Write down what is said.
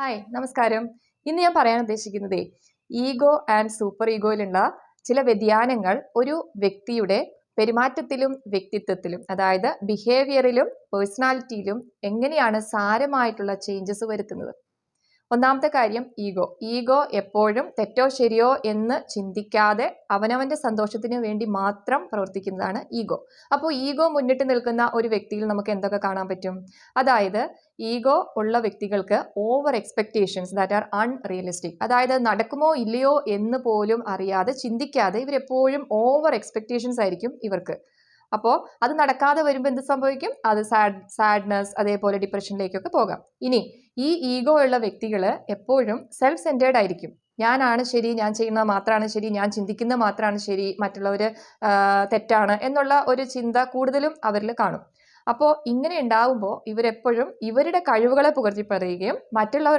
Hi നമസ്കാരം. ഇന്ന് ഞാൻ പറയാൻ ഉദ്ദേശിക്കുന്നത് ഈഗോ ആൻഡ് സൂപ്പർ ഈഗോയിലുള്ള ചില വ്യതിയാനങ്ങൾ ഒരു വ്യക്തിയുടെ പെരുമാറ്റത്തിലും വ്യക്തിത്വത്തിലും അതായത് ബിഹേവിയറിലും പേഴ്സണാലിറ്റിയിലും എങ്ങനെയാണ് സാരമായിട്ടുള്ള ചേഞ്ചസ് വരുത്തുന്നത്. ഒന്നാമത്തെ കാര്യം ഈഗോ. ഈഗോ എപ്പോഴും തെറ്റോ ശരിയോ എന്ന് ചിന്തിക്കാതെ അവനവന്റെ സന്തോഷത്തിന് വേണ്ടി മാത്രം പ്രവർത്തിക്കുന്നതാണ് ഈഗോ. അപ്പോൾ ഈഗോ മുന്നിട്ട് നിൽക്കുന്ന ഒരു വ്യക്തിയിൽ നമുക്ക് എന്തൊക്കെ കാണാൻ പറ്റും? അതായത് ഈഗോ ഉള്ള വ്യക്തികൾക്ക് over expectations that are unrealistic അതായത് നടക്കുമോ ഇല്ലയോ എന്ന് പോലും അറിയാതെ ചിന്തിക്കാതെ ഇവരെപ്പോഴും ഓവർ എക്സ്പെക്റ്റേഷൻസ് ആയിരിക്കും ഇവർക്ക്. അപ്പോൾ അത് നടക്കാതെ വരുമ്പോൾ എന്ത് സംഭവിക്കും? അത് സാഡ് സാഡ്നെസ് അതേപോലെ ഡിപ്രഷനിലേക്കൊക്കെ പോകാം. ഇനി ഈ ഈഗോ ഉള്ള വ്യക്തികൾ എപ്പോഴും സെൽഫ് സെന്റേർഡ് ആയിരിക്കും. ഞാനാണ് ശരി ഞാൻ ചെയ്യുന്നത് മാത്രമാണ് ശരി ഞാൻ ചിന്തിക്കുന്നത് മാത്രമാണ് ശരി മറ്റുള്ളവർ തെറ്റാണ് എന്നുള്ള ഒരു ചിന്ത കൂടുതലും അവരിൽ കാണും. അപ്പോൾ ഇങ്ങനെ ഉണ്ടാവുമ്പോൾ ഇവരെപ്പോഴും ഇവരുടെ കഴിവുകളെ പുകഴ്ത്തി പറയുകയും മറ്റുള്ളവർ